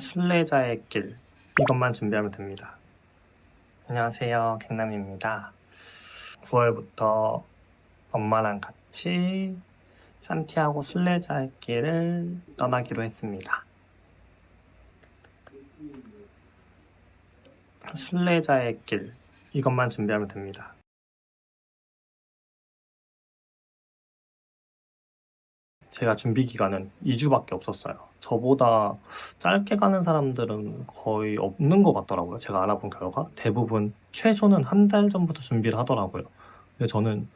순례자의 길 이것만 준비하면 됩니다. 안녕하세요, 갱남입니다. 9월부터 엄마랑 같이 산티아고 순례자의 길을 떠나기로 했습니다. 순례자의 길 이것만 준비하면 됩니다. 제가 준비 기간은 2주밖에 없었어요. 저보다 짧게 가는 사람들은 거의 없는 것 같더라고요. 제가 알아본 결과 대부분 최소는 한 달 전부터 준비를 하더라고요. 근데 저는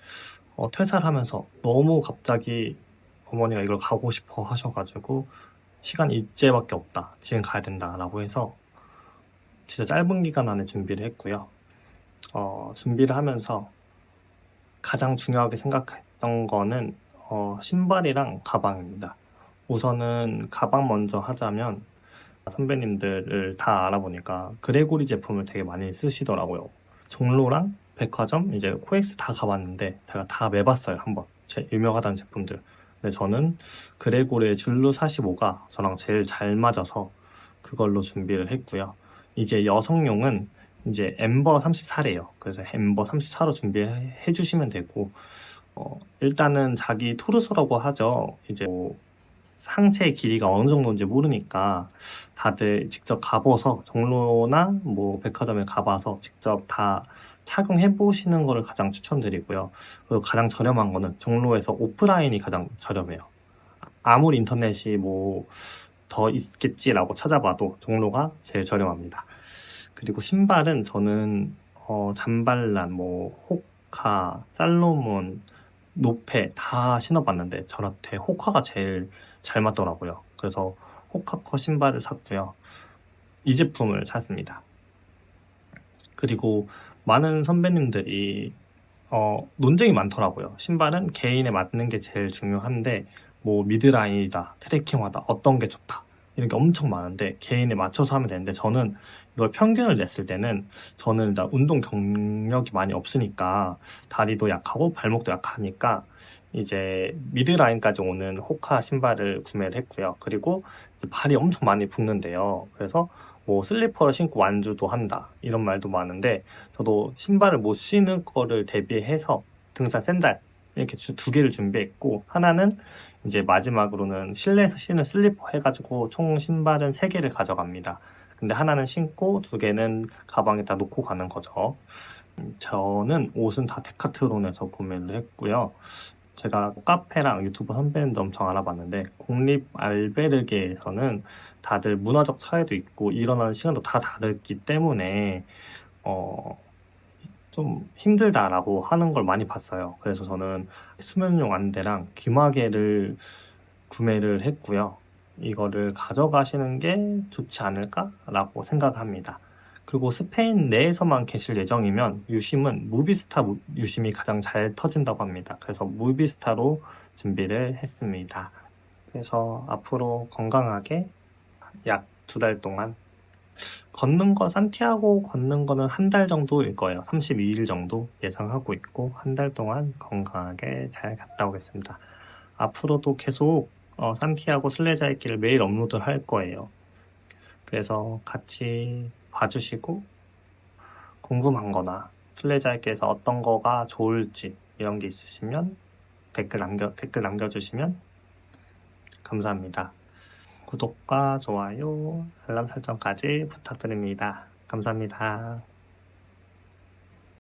어, 퇴사를 하면서 너무 갑자기 어머니가 이걸 가고 싶어 하셔가지고 시간이 이제밖에 없다. 지금 가야 된다라고 해서 진짜 짧은 기간 안에 준비를 했고요. 어, 준비를 하면서 가장 중요하게 생각했던 거는 어, 신발이랑 가방입니다. 우선은 가방 먼저 하자면 선배님들을 다 알아보니까 그레고리 제품을 되게 많이 쓰시더라고요. 종로랑 백화점, 이제 코엑스 다 가봤는데 제가 다 매봤어요 한번. 제 유명하다는 제품들. 근데 저는 그레고리의 줄루 45가 저랑 제일 잘 맞아서 그걸로 준비를 했고요. 이게 여성용은 이제 엠버 34래요. 그래서 엠버 34로 준비해 주시면 되고 어, 일단은 자기 토르소라고 하죠. 이제 뭐 상체의 길이가 어느 정도인지 모르니까 다들 직접 가봐서 종로나 뭐 백화점에 가봐서 직접 다 착용해 보시는 거를 가장 추천드리고요. 그리고 가장 저렴한 거는 종로에서 오프라인이 가장 저렴해요. 아무리 인터넷이 뭐 더 있겠지라고 찾아봐도 종로가 제일 저렴합니다. 그리고 신발은 저는 어, 잠발란, 뭐 호카, 살로몬, 노페 다 신어봤는데 저한테 호카가 제일 잘 맞더라고요. 그래서 호카 커 신발을 샀고요. 이 제품을 샀습니다. 그리고 많은 선배님들이 어, 논쟁이 많더라고요. 신발은 개인에 맞는 게 제일 중요한데 뭐 미드라인이다, 트레킹화다, 어떤 게 좋다 이런 게 엄청 많은데 개인에 맞춰서 하면 되는데 저는 이걸 평균을 냈을 때는 저는 일단 운동 경력이 많이 없으니까 다리도 약하고 발목도 약하니까 이제 미드라인까지 오는 호카 신발을 구매를 했고요. 그리고 발이 엄청 많이 붓는데요. 그래서 뭐 슬리퍼를 신고 완주도 한다 이런 말도 많은데 저도 신발을 못 신을 거를 대비해서 등산 샌들 이렇게 주- 두 개를 준비했고 하나는 이제 마지막으로는 실내에서 신을 슬리퍼 해가지고 총 신발은 세 개를 가져갑니다. 근데 하나는 신고 두 개는 가방에다 놓고 가는 거죠. 음, 저는 옷은 다 데카트론에서 구매를 했고요. 제가 카페랑 유튜브 선배님도 엄청 알아봤는데 공립 알베르게에서는 다들 문화적 차이도 있고 일어나는 시간도 다 다르기 때문에 어, 좀 힘들다라고 하는 걸 많이 봤어요. 그래서 저는 수면용 안대랑 귀마개를 구매를 했고요. 이거를 가져가시는 게 좋지 않을까라고 생각합니다. 그리고 스페인 내에서만 계실 예정이면 유심은 무비스타 무- 유심이 가장 잘 터진다고 합니다. 그래서 무비스타로 준비를 했습니다. 그래서 앞으로 건강하게 약 두 달 동안 걷는 거 산티아고 걷는 거는 한 달 정도일 거예요. 32일 정도 예상하고 있고 한 달 동안 건강하게 잘 갔다 오겠습니다. 앞으로도 계속 어, 산티아고 순례자의 길을 매일 업로드 할 거예요. 그래서 같이 봐주시고 궁금한 거나 순례자의 길에서 어떤 거가 좋을지 이런 게 있으시면 댓글 남겨 댓글 남겨주시면 감사합니다. 구독과 좋아요, 알람 설정까지 부탁드립니다. 감사합니다.